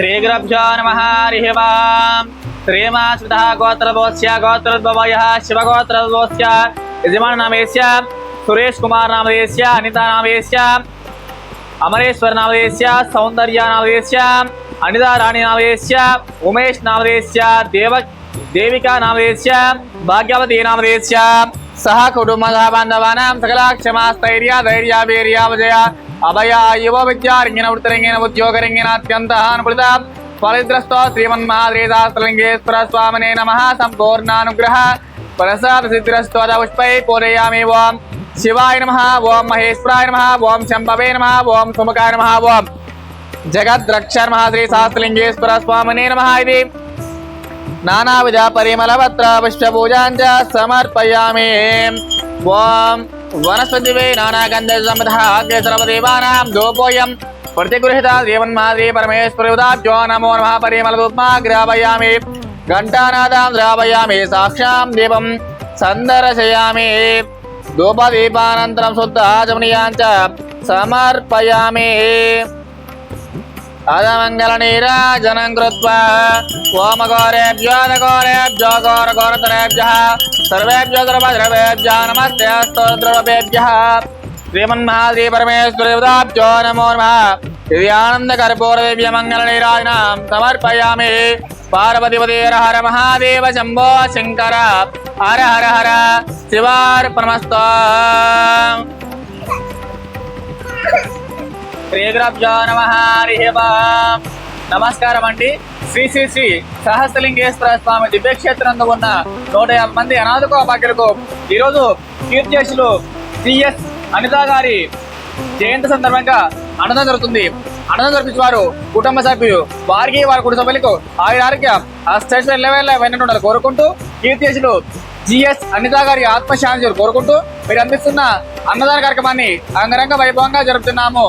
श्रीगुरभ्यो नमः हरिः वाम् श्रीमाश्रितः गोत्रभवस्य गोत्रद्वयः शिवगोत्रद्वस्य यजमाननामयस्य सुरेशकुमारनामयस्य अनितानामयस्य अमरेश्वरनामयस्य सौन्दर्यानामयस्य अनिताराणीनामयस्य उमेशनामयस्य देव देविकानामयस्य भाग्यवतीनामयस्य सह कुटुम्बः बान्धवानां सकला क्षमा स्थैर्या धैर्या, वीर्या, विजया अभया युव विद्यांगन वृतरंगन उद्योग रंगनाद फलिद्रस्त श्रीमन्महाद्रीदास्त्रलिंगेश्वर स्वामने नमः संपूर्णानुग्रह प्रसाद सिद्धिस्त ओम शिवाय नमः ओम महेश्वराय नमः ओम शंभवे नम ओम सुमकाय नमः ओम जगद्रक्षर्महाद्रीदास्त्रलिंगेश्वर स्वामने नमः इति नानाविध परिमलवत्र पुष्पपूजाञ्च समर्पयामि ओम వనస్పతివే నానాగంధసమదేవానాం గోపోయం ప్రతిగృహిత దేవన్మాదే పరమేశ్వరుదాబ్జో నమో నమ పరిమలదుప్మా గ్రాపయామి ఘంటానాదాం ద్రాపయామి సాక్షాం దీపం సందర్శయామి ధూపదీపానంతరం శుద్ధాచమనీయాంచ సమర్పయామి पादमङ्गलनीराजनं कृत्वा ओमगौरेभ्यो गौरगौरतरेभ्यः, सर्वेभ्यो सर्वद्रवेभ्यः नमस्ते स्तोत्ररूपेभ्यः श्रीमन्महाद्री नमो नमः। दिव्यानन्दकर्पूरदेव्यमङ्गलनीराजनां समर्पयामि। पार्वतीपतेर हर महादेव शम्भो शङ्कर। हर हर हर। शिवार्पणमस्तु। శ్రీగురభ్యో నమ హరి నమస్కారం అండి శ్రీ శ్రీ శ్రీ సహస్రలింగేశ్వర స్వామి దివ్యక్షేత్రంలో ఉన్న నూట యాభై మంది అనాథకో భాగ్యులకు ఈరోజు కీర్తిశులు సిఎస్ అనిత గారి జయంతి సందర్భంగా అన్నదానం జరుగుతుంది. అన్నదానం జరిపించే వారు కుటుంబ సభ్యులు వారికి వారి కుటుంబ సభ్యులకు ఆయుర ఆరోగ్య అష్టైశ్వర్య లెవెల్ కోరుకుంటూ కీర్తిశులు జిఎస్ అనిత గారి ఆత్మశాంతి కోరుకుంటూ మీరు అందిస్తున్న అన్నదాన కార్యక్రమాన్ని అంగరంగ వైభవంగా జరుపుతున్నాము.